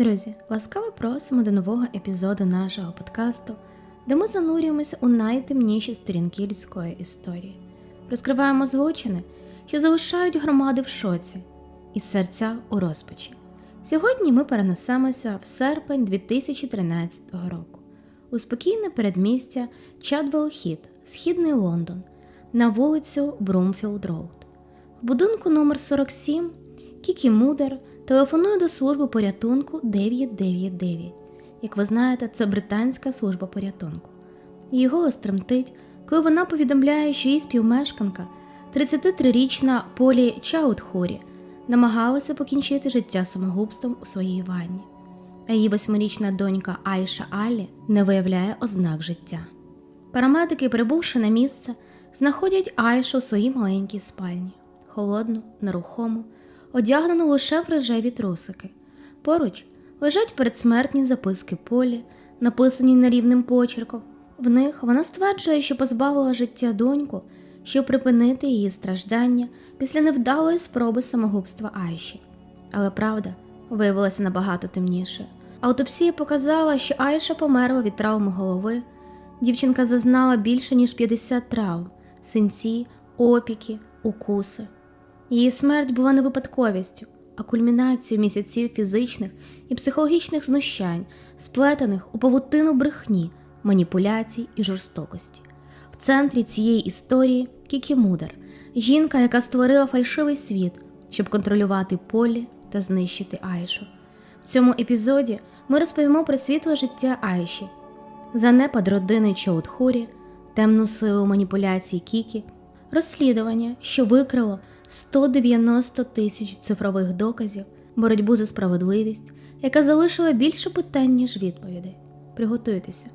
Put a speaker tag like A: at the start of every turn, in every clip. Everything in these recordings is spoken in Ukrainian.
A: Друзі, ласкаво просимо до нового епізоду нашого подкасту, де ми занурюємося у найтемніші сторінки людської історії, розкриваємо злочини, що залишають громади в шоці і серця у розпачі. Сьогодні ми перенесемося в серпень 2013 року у спокійне передмістя Чадвелл-Хіт, Східний Лондон, на вулицю Брумфілд Роуд. В будинку номер 47 Кікі Мудер телефонує до служби порятунку 999. Як ви знаєте, це британська служба порятунку. Її голос тремтить, коли вона повідомляє, що її співмешканка, 33-річна Полі Чаутхурі, намагалася покінчити життя самогубством у своїй ванні, а її восьмирічна донька Айша Алі не виявляє ознак життя. Парамедики, прибувши на місце, знаходять Айшу у своїй маленькій спальні, холодну, нерухому, одягнену лише в рожеві трусики. Поруч лежать передсмертні записки Полі, написані нерівним почерком. В них вона стверджує, що позбавила життя доньку, щоб припинити її страждання після невдалої спроби самогубства Айші. Але правда виявилася набагато темнішою. Автопсія показала, що Айша померла від травми голови. Дівчинка зазнала більше ніж 50 травм, синці, опіки, укуси. Її смерть була не випадковістю, а кульмінацією місяців фізичних і психологічних знущань, сплетених у павутину брехні, маніпуляцій і жорстокості. В центрі цієї історії Кікі Мудер, жінка, яка створила фальшивий світ, щоб контролювати полі та знищити Айшу. В цьому епізоді ми розповімо про світле життя Айші, занепад родини Чоутхурі, темну силу маніпуляцій Кікі, розслідування, що викрило 190 тисяч цифрових доказів, боротьбу за справедливість, яка залишила більше питань, ніж відповідей. Приготуйтеся,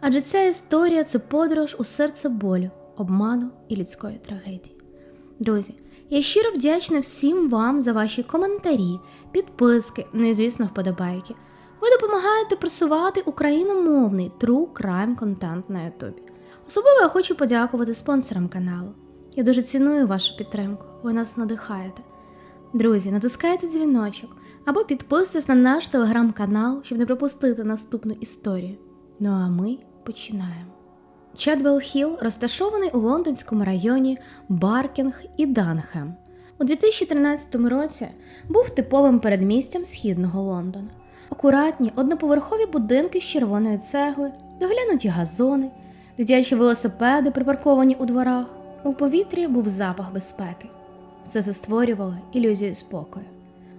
A: адже ця історія це подорож у серце болю, обману і людської трагедії. Друзі, я щиро вдячна всім вам за ваші коментарі, підписки, ну і звісно, вподобайки. Ви допомагаєте просувати україномовний true crime контент на Ютубі. Особливо я хочу подякувати спонсорам каналу. Я дуже ціную вашу підтримку, ви нас надихаєте. Друзі, натискайте дзвіночок або підписуйтесь на наш телеграм-канал, щоб не пропустити наступну історію. Ну а ми починаємо. Чадвелл Хілл розташований у лондонському районі Баркінг і Данхем. У 2013 році був типовим передмістям східного Лондона. Акуратні одноповерхові будинки з червоною цеглою, доглянуті газони, дитячі велосипеди, припарковані у дворах. У повітрі був запах безпеки. Все це створювало ілюзію спокою.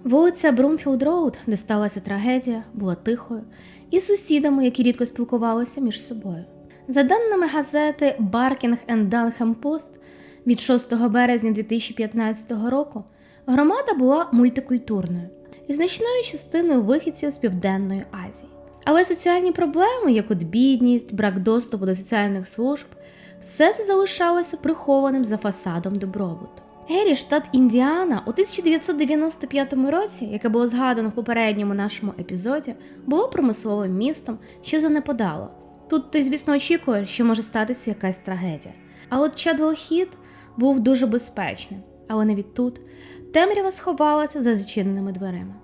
A: Вулиця Брумфілд Роуд, де сталася трагедія, була тихою, і сусідами, які рідко спілкувалися між собою. За даними газети Barking and Dunham Post від 6 березня 2015 року, громада була мультикультурною і значною частиною вихідців з Південної Азії. Але соціальні проблеми, як от бідність, брак доступу до соціальних служб, все це залишалося прихованим за фасадом добробуту. Гері, штат Індіана, у 1995 році, яке було згадано в попередньому нашому епізоді, було промисловим містом, що занепадало. Тут ти, звісно, очікуєш, що може статися якась трагедія. А от Чадвелл-Хіт був дуже безпечним, але навіть тут темрява сховалася за зачиненими дверима.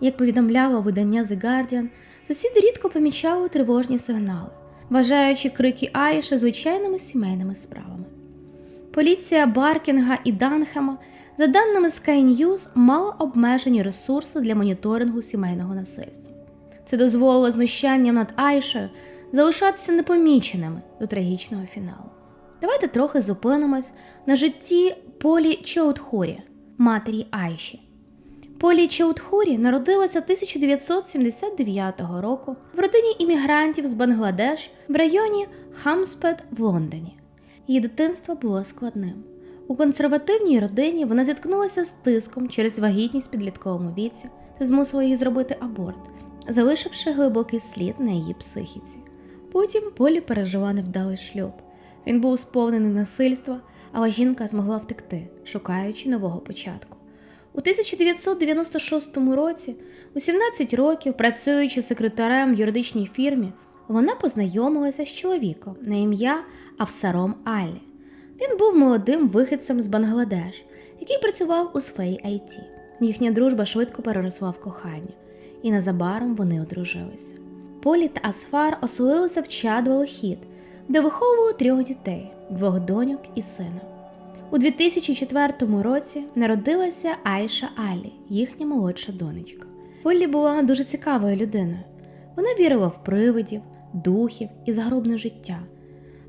A: Як повідомляло видання The Guardian, сусіди рідко помічали тривожні сигнали, вважаючи крики Айши звичайними сімейними справами. Поліція Баркінга і Данхема, за даними Sky News, мала обмежені ресурси для моніторингу сімейного насильства. Це дозволило знущанням над Айшею залишатися непоміченими до трагічного фіналу. Давайте трохи зупинимось на житті Полі Чоутхурі, матері Айші. Полі Чоутхурі народилася 1979 року в родині іммігрантів з Бангладеш в районі Хамспет в Лондоні. Її дитинство було складним. У консервативній родині вона зіткнулася з тиском через вагітність підлітковому віці та змусила її зробити аборт, залишивши глибокий слід на її психіці. Потім Полі пережила невдалий шлюб. Він був сповнений насильства, але жінка змогла втекти, шукаючи нового початку. У 1996 році, у 17 років, працюючи секретарем в юридичній фірмі, вона познайомилася з чоловіком на ім'я Авсаром Алі. Він був молодим вихідцем з Бангладеш, який працював у сфері IT. Їхня дружба швидко переросла в кохання, і незабаром вони одружилися. Полі та Асфар оселилися в Чадвелохід, де виховували трьох дітей двох доньок і сина. У 2004 році народилася Айша Алі, їхня молодша донечка. Поллі була дуже цікавою людиною. Вона вірила в привидів, духів і загробне життя.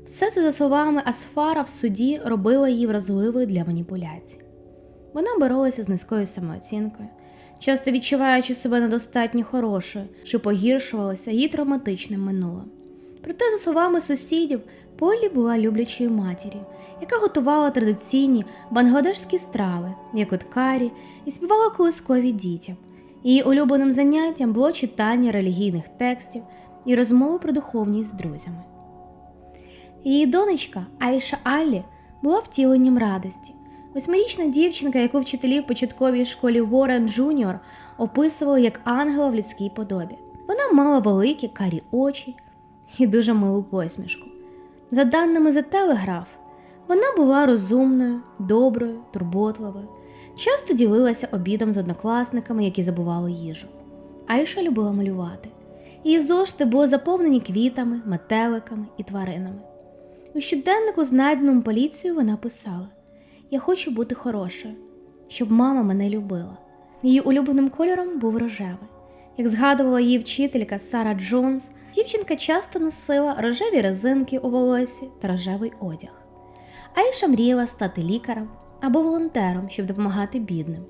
A: Все це, за словами Асфара, в суді робило її вразливою для маніпуляцій. Вона боролася з низькою самооцінкою, часто відчуваючи себе недостатньо хорошою, що погіршувалося її травматичним минулим. Проте, за словами сусідів, Полі була люблячою матір'ю, яка готувала традиційні бангладешські страви, як от карі, і співала колискові дітям. Її улюбленим заняттям було читання релігійних текстів і розмови про духовність з друзями. Її донечка Айша Аллі була втіленням радості. Восьмирічна дівчинка, яку вчителі в початковій школі Уоррен Джуніор описували як ангела в людській подобі. Вона мала великі карі очі і дуже милу посмішку. За даними The Telegraph, вона була розумною, доброю, турботливою, часто ділилася обідом з однокласниками, які забували їжу. Айша любила малювати. Її зошити були заповнені квітами, метеликами і тваринами. У щоденнику, знайденому поліцією, вона писала: Я хочу бути хорошою, щоб мама мене любила. Її улюбленим кольором був рожевий. Як згадувала її вчителька Сара Джонс, дівчинка часто носила рожеві резинки у волосі та рожевий одяг. Айша мріяла стати лікарем або волонтером, щоб допомагати бідним.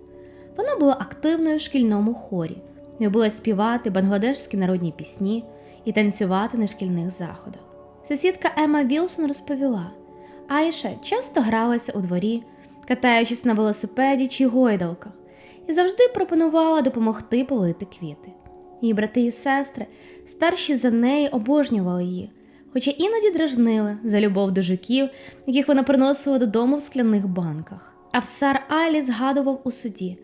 A: Вона була активною в шкільному хорі, любила співати бангладешські народні пісні і танцювати на шкільних заходах. Сусідка Ема Вілсон розповіла, Айша часто гралася у дворі, катаючись на велосипеді чи гойдалках, і завжди пропонувала допомогти полити квіти. Її брати і сестри, старші за неї, обожнювали її, хоча іноді дражнили за любов до жуків, яких вона приносила додому в скляних банках. Авсар Алі згадував у суді: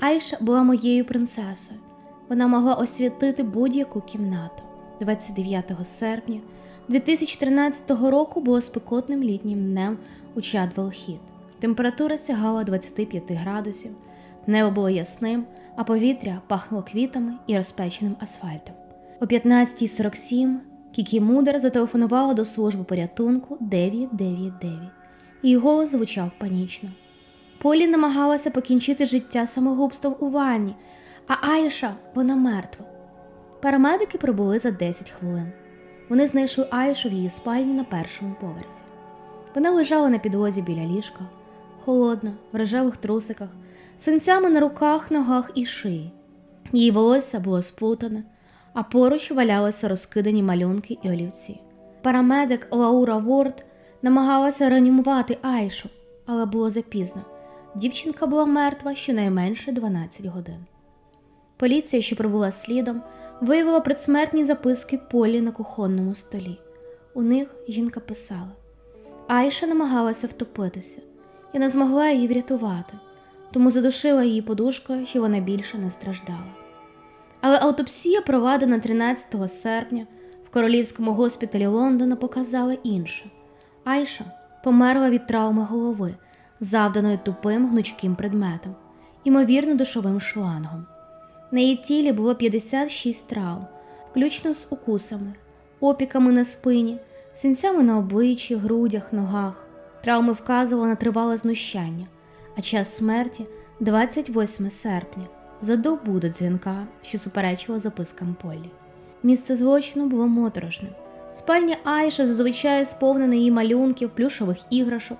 A: Айша була моєю принцесою. Вона могла освітити будь-яку кімнату. 29 серпня 2013 року було спекотним літнім днем у Чадвелхід. Температура сягала 25 градусів, небо було ясним, а повітря пахло квітами і розпеченим асфальтом. О 15.47 Кікі Мудер зателефонувала до служби порятунку 999. Її голос звучав панічно. Полі намагалася покінчити життя самогубством у ванні, а Айша вона мертва. Парамедики прибули за 10 хвилин. Вони знайшли Айшу в її спальні на першому поверсі. Вона лежала на підлозі біля ліжка, холодна, в рожевих трусиках, синцями на руках, ногах і шиї. Її волосся було сплутане, а поруч валялися розкидані малюнки і олівці. Парамедик Лаура Ворд намагалася реанімувати Айшу, але було запізно. Дівчинка була мертва щонайменше 12 годин. Поліція, що прибула слідом, виявила предсмертні записки Полі на кухонному столі. У них жінка писала: Айша намагалася втопитися і не змогла її врятувати, тому задушила її подушкою, що вона більше не страждала. Але аутопсія, проведена 13 серпня в королівському госпіталі Лондона, показала інше: Айша померла від травми голови, завданої тупим гнучким предметом, ймовірно, душовим шлангом. На її тілі було 56 травм, включно з укусами, опіками на спині, синцями на обличчі, грудях, ногах. Травми вказували на тривале знущання, а час смерті 28 серпня, за добу до дзвінка, що суперечило запискам Полі. Місце злочину було моторошним. Спальня Айша зазвичай сповнена її малюнків, плюшових іграшок,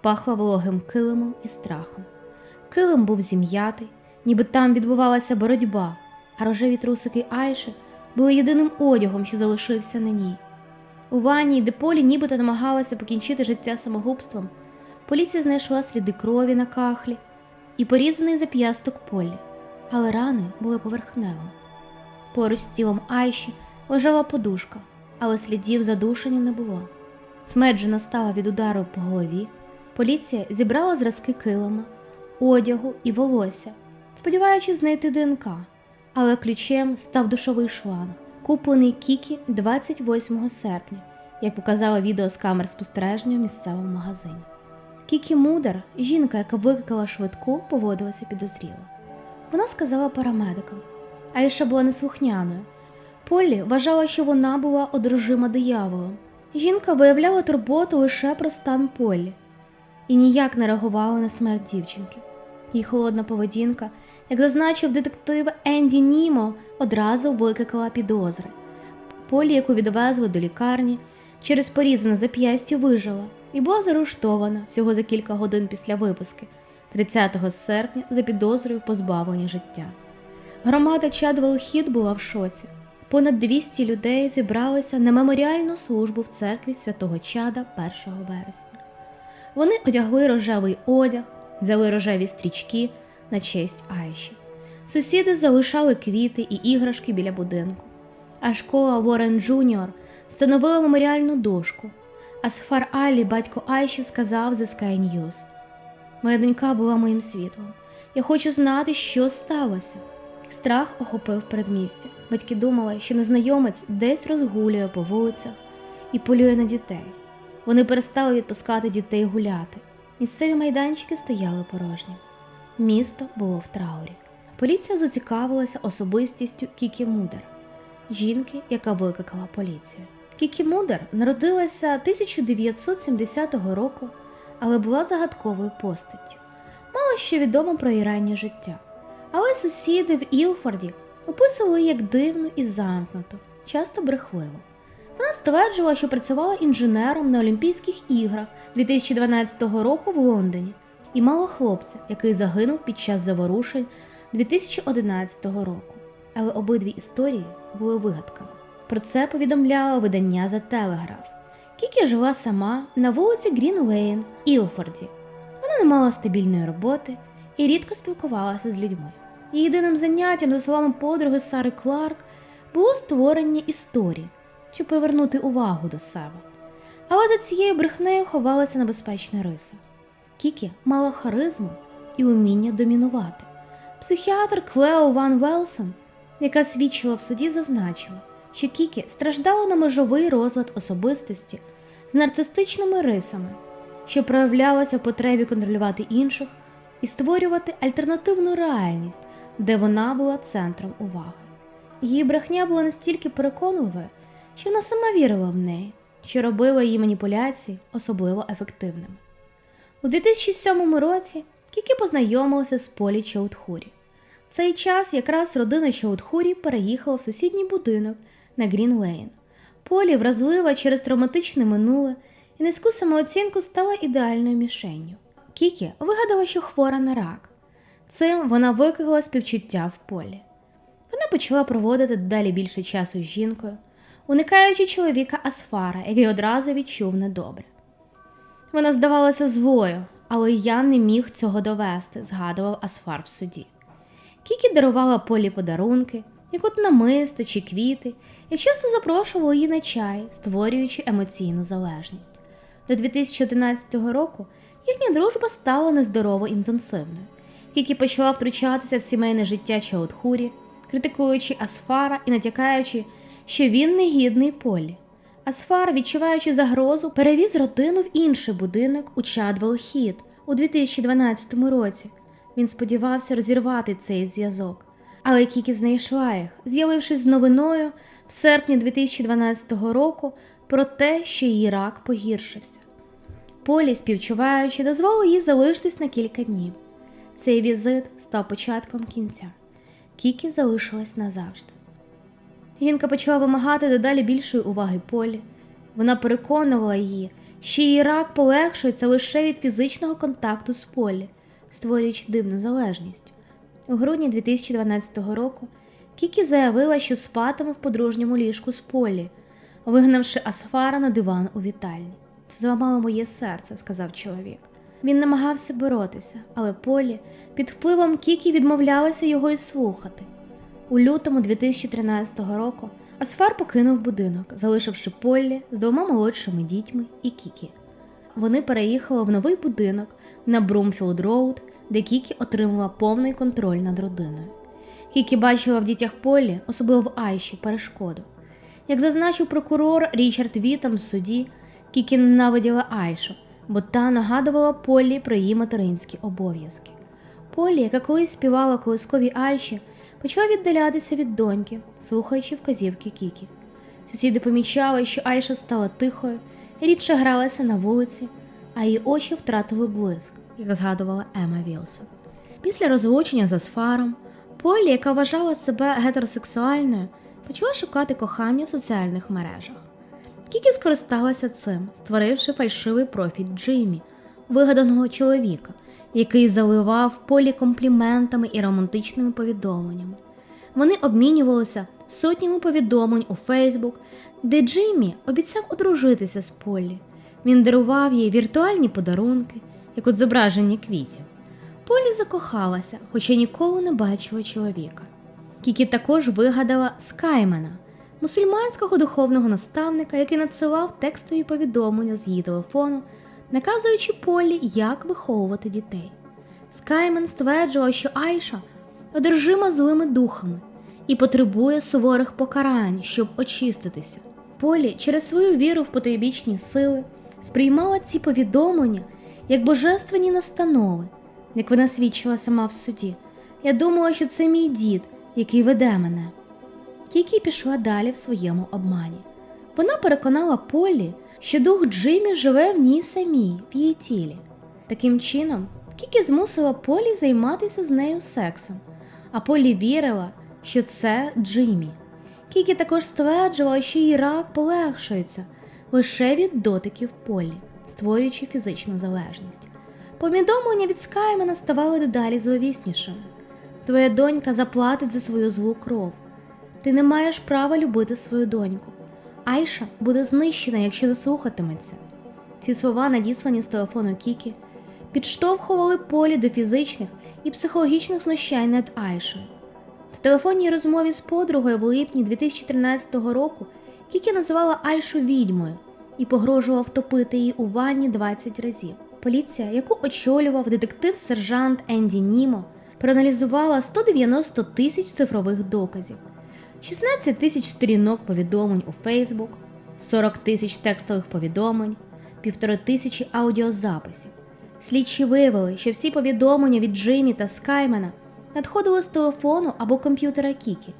A: пахла вологим килимом і страхом. Килим був зім'ятий, ніби там відбувалася боротьба, а рожеві трусики Айши були єдиним одягом, що залишився на ній. У ванні, де Полі нібито намагалася покінчити життя самогубством, поліція знайшла сліди крові на кахлі і порізаний зап'ясток Полі, але рани були поверхневими. Поруч з тілом Айші лежала подушка, але слідів задушення не було. Смерть же настала від удару по голові. Поліція зібрала зразки килима, одягу і волосся, сподіваючись знайти ДНК, але ключем став душовий шланг, куплений Кікі 28 серпня, як показало відео з камер спостереження в місцевому магазині. Кікі Мудер, жінка, яка викликала швидку, поводилася підозріло. Вона сказала парамедикам: Айша була неслухняною. Полі вважала, що вона була одержима дияволом. Жінка виявляла турботу лише про стан Полі і ніяк не реагувала на смерть дівчинки. Її холодна поведінка, як зазначив детектив Енді Німо, одразу викликала підозри. Полі, яку відвезли до лікарні, через порізане зап'ястя вижила і була заарештована всього за кілька годин після виписки 30 серпня за підозрою в позбавленні життя. Громада Чадвел Хід була в шоці. Понад 200 людей зібралися на меморіальну службу в церкві святого Чада 1 вересня. Вони одягли рожевий одяг, взяли рожеві стрічки на честь Айші. Сусіди залишали квіти і іграшки біля будинку. А школа Ворен Джуніор встановила меморіальну дошку. А Сфар Алі, батько Айші, сказав The Sky News. Моя донька була моїм світлом. Я хочу знати, що сталося. Страх охопив передмістя. Батьки думали, що незнайомець десь розгулює по вулицях і полює на дітей. Вони перестали відпускати дітей гуляти. Місцеві майданчики стояли порожні. Місто було в траурі. Поліція зацікавилася особистістю Кікі Мудер, жінки, яка викликала поліцію. Кікі Мудер народилася 1970 року, але була загадковою постаттю. Мало що відомо про її раннє життя. Але сусіди в Ілфорді описували як дивну і замкнуту, часто брехливо. Вона стверджувала, що працювала інженером на Олімпійських іграх 2012 року в Лондоні і мала хлопця, який загинув під час заворушень 2011 року. Але обидві історії були вигадками. Про це повідомляло видання за телеграф. Кікі жила сама на вулиці Грінлейн, Ілфорді. Вона не мала стабільної роботи і рідко спілкувалася з людьми. Єдиним заняттям, за словами подруги Сари Кларк, було створення історій, щоб привернути увагу до себе. Але за цією брехнею ховалася небезпечна риса. Кікі мала харизму і уміння домінувати. Психіатр Клео Ван Велсон, яка свідчила в суді, зазначила, що Кікі страждала на межовий розлад особистості з нарцистичними рисами, що проявлялася в потребі контролювати інших і створювати альтернативну реальність, де вона була центром уваги. Її брехня була настільки переконливою, що вона сама вірила в неї, що робила її маніпуляції особливо ефективними. У 2007 році Кікі познайомилася з Полі Чаудхурі. В цей час якраз родина Чаудхурі переїхала в сусідній будинок на Грін Лейн. Полі, вразлива через травматичне минуле і низьку самооцінку стала ідеальною мішенню. Кікі вигадала, що хвора на рак. Цим вона викликала співчуття в полі. Вона почала проводити далі більше часу з жінкою, уникаючи чоловіка Асфара, який одразу відчув недобре. Вона здавалася злою, але я не міг цього довести, згадував Асфар в суді. Кікі дарувала полі подарунки, як от намисто чи квіти, і часто запрошувала її на чай, створюючи емоційну залежність. До 2011 року їхня дружба стала нездорово інтенсивною. Кікі почала втручатися в сімейне життя Чаудхурі, критикуючи Асфара і натякаючи, що він негідний полі. Асфар, відчуваючи загрозу, перевіз родину в інший будинок у Чадвелл-Хід у 2012 році. Він сподівався розірвати цей зв'язок. Але Кікі знайшла їх, з'явившись з новиною в серпні 2012 року про те, що її рак погіршився. Полі, співчуваючи, дозволив їй залишитись на кілька днів. Цей візит став початком кінця. Кікі залишилась назавжди. Жінка почала вимагати дедалі більшої уваги Полі. Вона переконувала її, що її рак полегшується лише від фізичного контакту з Полі, створюючи дивну залежність. У грудні 2012 року Кікі заявила, що спатиме в подружньому ліжку з Полі, вигнавши Асфара на диван у вітальні. Це зламало моє серце, сказав чоловік. Він намагався боротися, але Полі під впливом Кікі відмовлялася його й слухати. У лютому 2013 року Асфар покинув будинок, залишивши Поллі з двома молодшими дітьми і Кікі. Вони переїхали в новий будинок на Брумфілд Роуд, де Кікі отримала повний контроль над родиною. Кікі бачила в дітях Поллі, особливо в Айші, перешкоду. Як зазначив прокурор Річард Вітам в суді, Кікі ненавиділа Айшу, бо та нагадувала Поллі про її материнські обов'язки. Полі, яка колись співала колискові Айші, почала віддалятися від доньки, слухаючи вказівки Кікі. Сусіди помічали, що Айша стала тихою, рідше гралася на вулиці, а її очі втратили блиск, як згадувала Ема Вілсон. Після розлучення з Асфаром Полі, яка вважала себе гетеросексуальною, почала шукати кохання в соціальних мережах. Кікі скористалася цим, створивши фальшивий профіль Джиммі, вигаданого чоловіка, який заливав полі компліментами і романтичними повідомленнями. Вони обмінювалися сотнями повідомлень у Фейсбук, де Джиммі обіцяв одружитися з Полі. Він дарував їй віртуальні подарунки, як от зображення квітів. Полі закохалася, хоча ніколи не бачила чоловіка. Кікі також вигадала Скаймена, мусульманського духовного наставника, який надсилав текстові повідомлення з її телефону, наказуючи Полі, як виховувати дітей. Скаймен стверджував, що Айша одержима злими духами і потребує суворих покарань, щоб очиститися. Полі через свою віру в потойбічні сили сприймала ці повідомлення як божественні настанови, як вона свідчила сама в суді. Я думала, що це мій дід, який веде мене. Кікі пішла далі в своєму обмані. Вона переконала Полі, що дух Джиммі живе в ній самій, в її тілі. Таким чином, Кікі змусила Полі займатися з нею сексом, а Полі вірила, що це Джиммі. Кікі також стверджувала, що її рак полегшується лише від дотиків Полі, створюючи фізичну залежність. Повідомлення від Скаймена ставали дедалі зловіснішими. Твоя донька заплатить за свою злу кров. Ти не маєш права любити свою доньку. Айша буде знищена, якщо не слухатиметься. Ці слова, надіслані з телефону Кікі, підштовхували полі до фізичних і психологічних знущань над Айшою. В телефонній розмові з подругою в липні 2013 року Кікі називала Айшу відьмою і погрожував втопити її у ванні 20 разів. Поліція, яку очолював детектив-сержант Енді Німо, проаналізувала 190 тисяч цифрових доказів, 16 тисяч сторінок повідомлень у Фейсбук, 40 тисяч текстових повідомлень, півтори тисячі аудіозаписів. Слідчі виявили, що всі повідомлення від Джиммі та Скаймена надходили з телефону або комп'ютера Кікі.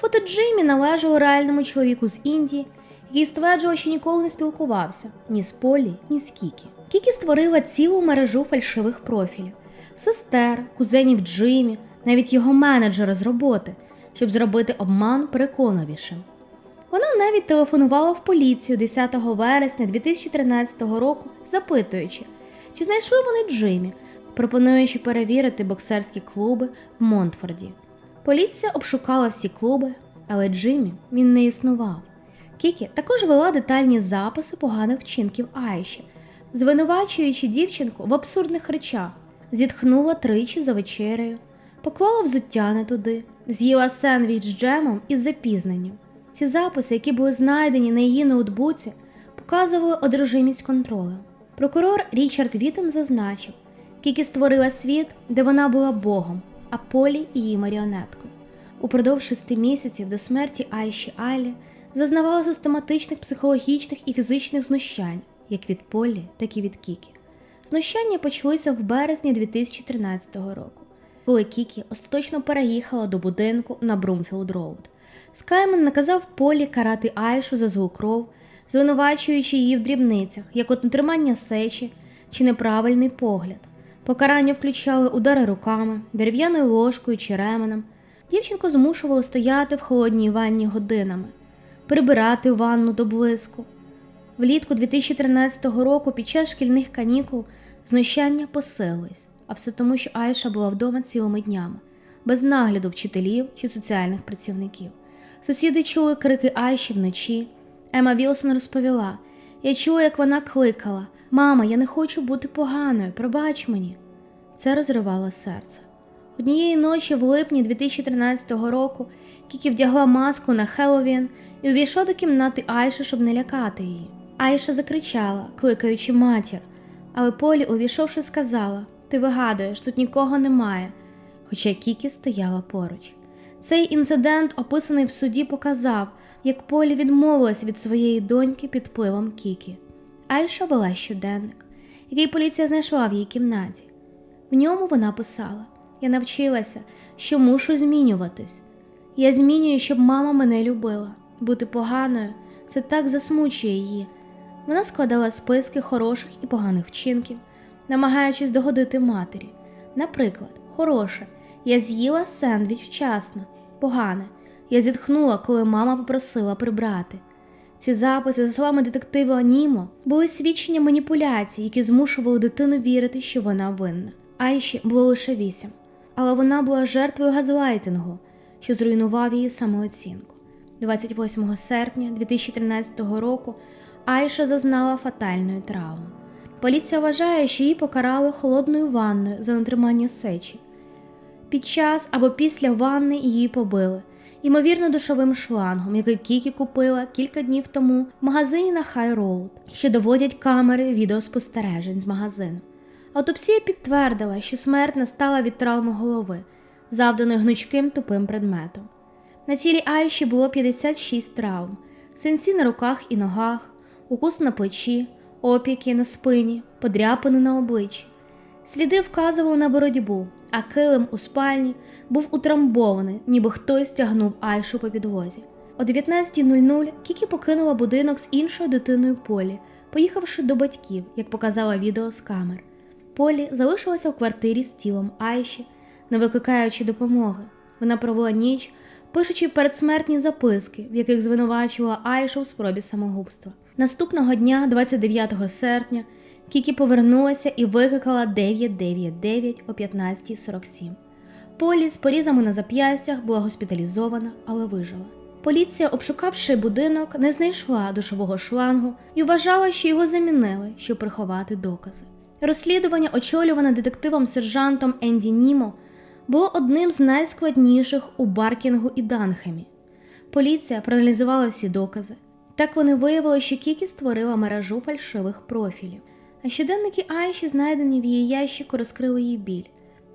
A: Фото Джиммі належало реальному чоловіку з Індії, який стверджував, що ніколи не спілкувався ні з Полі, ні з Кікі. Кікі створила цілу мережу фальшивих профілів, сестер, кузенів Джиммі, навіть його менеджера з роботи, щоб зробити обман переконливішим. Вона навіть телефонувала в поліцію 10 вересня 2013 року, запитуючи, чи знайшли вони Джиммі, пропонуючи перевірити боксерські клуби в Монтфорді. Поліція обшукала всі клуби, але Джиммі він не існував. Кікі також вела детальні записи поганих вчинків Айші, звинувачуючи дівчинку в абсурдних речах, зітхнула тричі за вечерею, поклала взуття не туди, з'їла сендвіч з джемом із запізненням. Ці записи, які були знайдені на її ноутбуці, показували одержимість контролю. Прокурор Річард Вітем зазначив, Кікі створила світ, де вона була Богом, а Полі її маріонеткою. Упродовж шести місяців до смерті Айші Алі зазнавала систематичних психологічних і фізичних знущань, як від Полі, так і від Кікі. Знущання почалися в березні 2013 року, коли Кікі остаточно переїхала до будинку на Брумфілд Роуд. Скаймен наказав Полі карати Айшу за злу кров, звинувачуючи її в дрібницях, як от нетримання сечі чи неправильний погляд. Покарання включали удари руками, дерев'яною ложкою чи ременем. Дівчинку змушували стояти в холодній ванні годинами, прибирати ванну до блиску. Влітку 2013 року під час шкільних канікул знущання посилились, а все тому, що Айша була вдома цілими днями, без нагляду вчителів чи соціальних працівників. Сусіди чули крики Айші вночі. Ема Вілсон розповіла: я чула, як вона кликала: Мама, я не хочу бути поганою, пробач мені. Це розривало серце. Однієї ночі в липні 2013 року Кікі вдягла маску на Хеллоуін і увійшла до кімнати Айші, щоб не лякати її. Айша закричала, кликаючи матір, але Полі, увійшовши, сказала: Ти вигадуєш, тут нікого немає, хоча Кікі стояла поруч. Цей інцидент, описаний в суді, показав, як Полі відмовилась від своєї доньки під впливом Кікі. Айша вела щоденник, який поліція знайшла в її кімнаті. В ньому вона писала: Я навчилася, що мушу змінюватись. Я змінюю, щоб мама мене любила. Бути поганою це так засмучує її. Вона складала списки хороших і поганих вчинків, намагаючись догодити матері. Наприклад, хороше, я з'їла сендвіч вчасно, погане. Я зітхнула, коли мама попросила прибрати. Ці записи, за словами детектива Німо, були свідчення маніпуляцій, які змушували дитину вірити, що вона винна. Айші було лише вісім, але вона була жертвою газлайтингу, що зруйнував її самооцінку. 28 серпня 2013 року Айша зазнала фатальної травми. Поліція вважає, що її покарали холодною ванною за натримання сечі. Під час або після ванни її побили, ймовірно, душовим шлангом, який Кікі купила кілька днів тому в магазині на Хай Роуд, що доводять камери відеоспостережень з магазину. Автопсія підтвердила, що смерть настала від травми голови, завданої гнучким тупим предметом. На тілі Айші було 56 травм, синці на руках і ногах, укус на плечі, опіки на спині, подряпини на обличчі. Сліди вказували на боротьбу, а килим у спальні був утрамбований, ніби хтось тягнув Айшу по підлозі. О 19.00 Кікі покинула будинок з іншою дитиною Полі, поїхавши до батьків, як показала відео з камер. Полі залишилася в квартирі з тілом Айші, не викликаючи допомоги. Вона провела ніч, пишучи передсмертні записки, в яких звинувачувала Айшу в спробі самогубства. Наступного дня, 29 серпня, Кікі повернулася і викликала 999 о 15.47. Полі з порізами на зап'ястях була госпіталізована, але вижила. Поліція, обшукавши будинок, не знайшла душового шлангу і вважала, що його замінили, щоб приховати докази. Розслідування, очолюване детективом сержантом Енді Німо, було одним з найскладніших у Баркінгу і Данхемі. Поліція проаналізувала всі докази. Так вони виявили, що Кікі створила мережу фальшивих профілів. А щоденники Айші, знайдені в її ящику, розкрили її біль.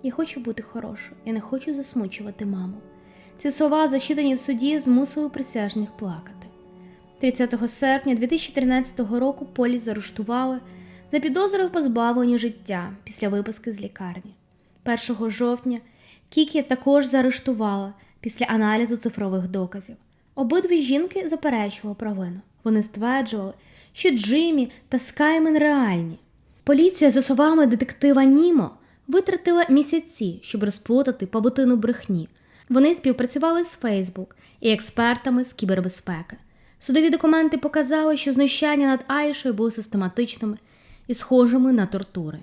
A: Я хочу бути хорошою, я не хочу засмучувати маму. Ці слова, зачитані в суді, змусили присяжних плакати. 30 серпня 2013 року Полі заарештували за підозрою в позбавленні життя після виписки з лікарні. 1 жовтня Кікі також заарештувала після аналізу цифрових доказів. Обидві жінки заперечували провину. Вони стверджували, що Джиммі та Скаймен реальні. Поліція, за словами детектива Німо, витратила місяці, щоб розплутати павутину брехні. Вони співпрацювали з Фейсбук і експертами з кібербезпеки. Судові документи показали, що знущання над Айшою були систематичними і схожими на тортури.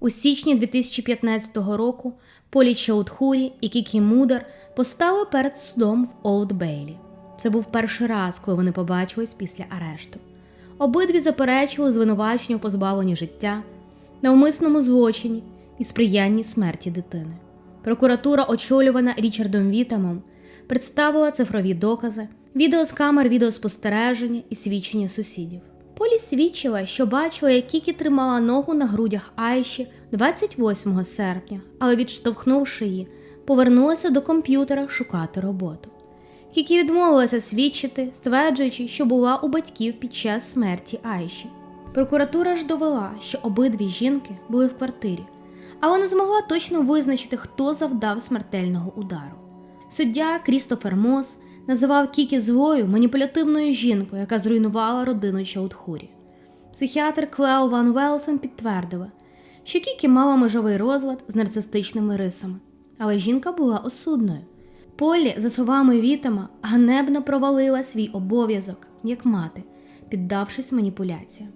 A: У січні 2015 року Полі Чаудхурі і Кікі Мудар постали перед судом в Олд Бейлі. Це був перший раз, коли вони побачились після арешту. Обидві заперечували звинувачення у позбавленні життя, навмисному злочині і сприянні смерті дитини. Прокуратура, очолювана Річардом Вітамом, представила цифрові докази, відео з камер відеоспостереження і свідчення сусідів. Полі свідчила, що бачила, як Кікі тримала ногу на грудях Айші 28 серпня, але відштовхнувши її, повернулася до комп'ютера шукати роботу. Кікі відмовилася свідчити, стверджуючи, що була у батьків під час смерті Айші. Прокуратура ж довела, що обидві жінки були в квартирі, але не змогла точно визначити, хто завдав смертельного удару. Суддя Крістофер Мос називав Кікі злою маніпулятивною жінкою, яка зруйнувала родину Чаудхурі. Психіатр Клео Ван Велсон підтвердила, що Кікі мала межовий розлад з нарцистичними рисами, але жінка була осудною. Полі, за словами Вітама, ганебно провалила свій обов'язок як мати, піддавшись маніпуляціям.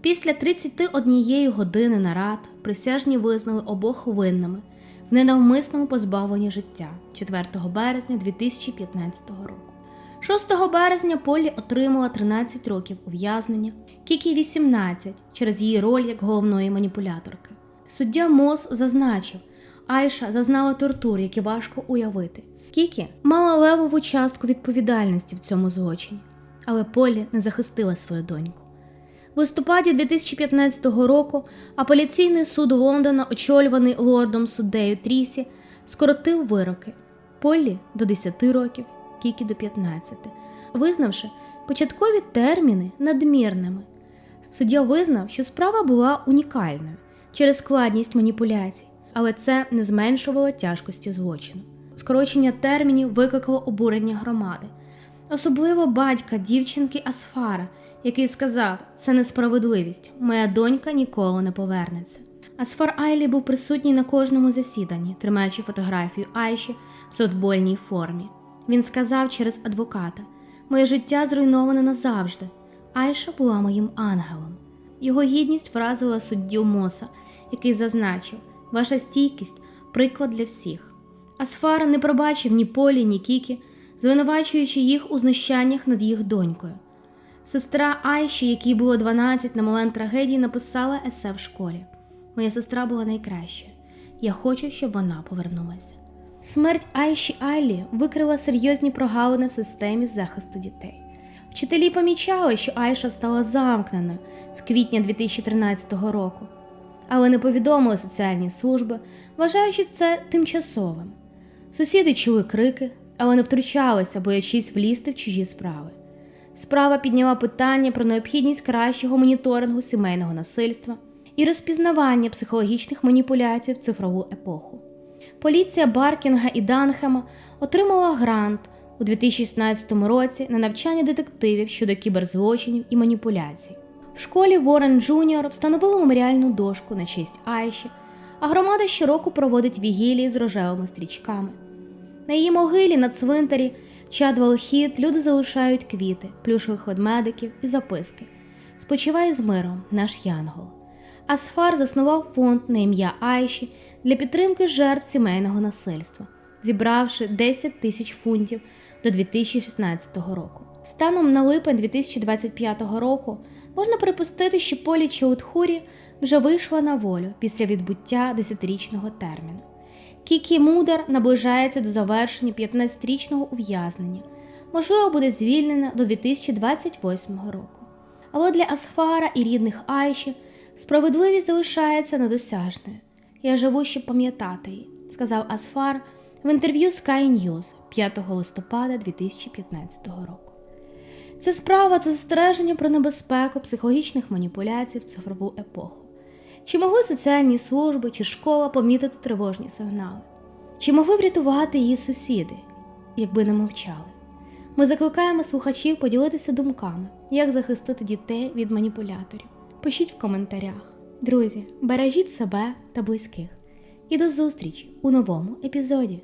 A: Після 31 години нарад присяжні визнали обох винними в ненавмисному позбавленні життя 4 березня 2015 року. 6 березня Полі отримала 13 років ув'язнення, Кікі 18 через її роль як головної маніпуляторки. Суддя Мос зазначив, Айша зазнала тортур, які важко уявити. Кікі мала левову частку відповідальності в цьому злочині, але Полі не захистила свою доньку. В листопаді 2015 року апеляційний суд Лондона, очолюваний лордом суддею Трісі, скоротив вироки Полі до 10 років, Кікі до 15, визнавши початкові терміни надмірними. Суддя визнав, що справа була унікальною через складність маніпуляцій, але це не зменшувало тяжкості злочину. Скорочення термінів викликало обурення громади, особливо батька дівчинки Асфара, який сказав: це несправедливість, моя донька ніколи не повернеться. Асфар Айлі був присутній на кожному засіданні, тримаючи фотографію Айші в сотбольній формі. Він сказав через адвоката: Моє життя зруйноване назавжди. Айша була моїм ангелом. Його гідність вразила суддю Моса, який зазначив, ваша стійкість приклад для всіх. Асфар не пробачив ні Полі, ні Кікі, звинувачуючи їх у знущаннях над їх донькою. Сестра Айші, якій було 12 на момент трагедії, написала есе в школі. Моя сестра була найкраща. Я хочу, щоб вона повернулася. Смерть Айші Айлі викрила серйозні прогалини в системі захисту дітей. Вчителі помічали, що Айша стала замкненою з квітня 2013 року, але не повідомили соціальні служби, вважаючи це тимчасовим. Сусіди чули крики, але не втручалися, боячись влізти в чужі справи. Справа підняла питання про необхідність кращого моніторингу сімейного насильства і розпізнавання психологічних маніпуляцій в цифрову епоху. Поліція Баркінга і Данхема отримала грант у 2016 році на навчання детективів щодо кіберзлочинів і маніпуляцій. В школі Ворен Джуніор встановили меморіальну дошку на честь Айші, а громада щороку проводить вігілії з рожевими стрічками. На її могилі на цвинтарі Чадвал-Хіт люди залишають квіти, плюшових ведмедиків і записки. Спочивай з миром, наш Янгол. Асфар заснував фонд на ім'я Айші для підтримки жертв сімейного насильства, зібравши 10 тисяч фунтів до 2016 року. Станом на липень 2025 року можна припустити, що Полі Чаудхурі вже вийшла на волю після відбуття 10-річного терміну. Кікі Мудер наближається до завершення 15-річного ув'язнення, можливо, буде звільнена до 2028 року. Але для Асфара і рідних Айші справедливість залишається недосяжною. Я живу, щоб пам'ятати її, сказав Асфар в інтерв'ю Sky News 5 листопада 2015 року. Це справа це застереження про небезпеку психологічних маніпуляцій в цифрову епоху. Чи могли соціальні служби чи школа помітити тривожні сигнали? Чи могли врятувати її сусіди, якби не мовчали? Ми закликаємо слухачів поділитися думками, як захистити дітей від маніпуляторів. Пишіть в коментарях. Друзі, бережіть себе та близьких. І до зустрічі у новому епізоді.